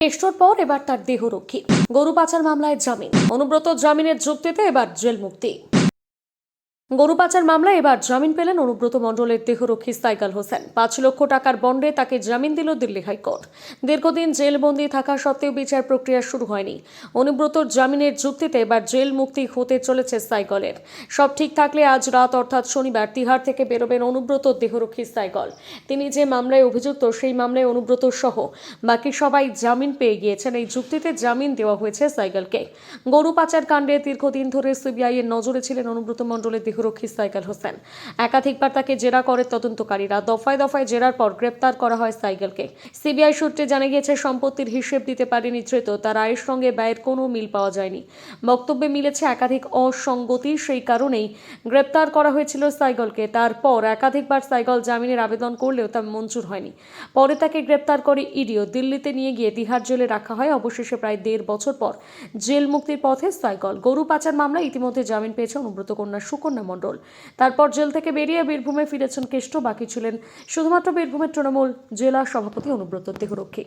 কেষ্টর পর এবার তার দেহরক্ষী। গরু পাচার মামলায় জামিন। অনুব্রত জামিনের যুক্তিতে এবার জেল মুক্তি গরু পাচার মামলায় এবার জামিন পেলেন অনুব্রত মণ্ডলের দেহরক্ষী সাইকাল হোসেন। পাঁচ লক্ষ টাকার বন্ডে তাকে জামিন দিল দিল্লি হাইকোর্ট। দীর্ঘদিন জেলবন্দি থাকা সত্ত্বেও বিচার প্রক্রিয়া শুরু হয়নি। অনুব্রতর জামিনের যুক্তিতে এবার জেল মুক্তি হতে চলেছে সাইকলের। সব ঠিক থাকলে আজ রাত অর্থাৎ শনিবার তিহার থেকে বেরোবেন অনুব্রত দেহরক্ষী সাইকল। তিনি যে মামলায় অভিযুক্ত, সেই মামলায় অনুব্রত সহ বাকি সবাই জামিন পেয়ে গিয়েছেন। এই যুক্তিতে জামিন দেওয়া হয়েছে সাইকেলকে। গরু পাচার কাণ্ডে দীর্ঘদিন ধরে সিবিআই এর নজরে ছিলেন অনুব্রত মণ্ডলের দেহরক্ষী সাইকেল হোসেন। একাধিকবার তাকে জেরা করে তদন্তকারীরা। দফায় দফায় জেরার পর গ্রেপ্তার করা হয় সাইকেলকে। সিবিআই সূত্রে জানা গিয়েছে, সম্পত্তির হিসেব দিতে পারেনি ধৃত। তার আয়ের সঙ্গে ব্যয়ের কোনো মিল পাওয়া যায়নি। বক্তব্যে মিলেছে, একাধিক অসঙ্গতি সেই কারণেই গ্রেপ্তার করা হয়েছিল সাইকেলকে। তারপর একাধিকবার সাইকেল জামিনের আবেদন করলেও তা মঞ্জুর হয়নি। পরে তাকে গ্রেপ্তার করে ইডিও। দিল্লিতে নিয়ে গিয়ে তিহার জেলে রাখা হয়। অবশেষে প্রায় দেড় বছর পর জেল মুক্তির পথে সাইকেল। গরু পাচার মামলায় ইতিমধ্যে জামিন পেয়েছে অনুব্রত কন্যা সুকন্যা মণ্ডল। তারপর জেল থেকে বেরিয়ে বীরভূমে ফিরেছেন কেষ্ট, বাকি ছিলেন শুধুমাত্র বীরভূমের তৃণমূল জেলা সভাপতি অনুব্রত দেহরক্ষী।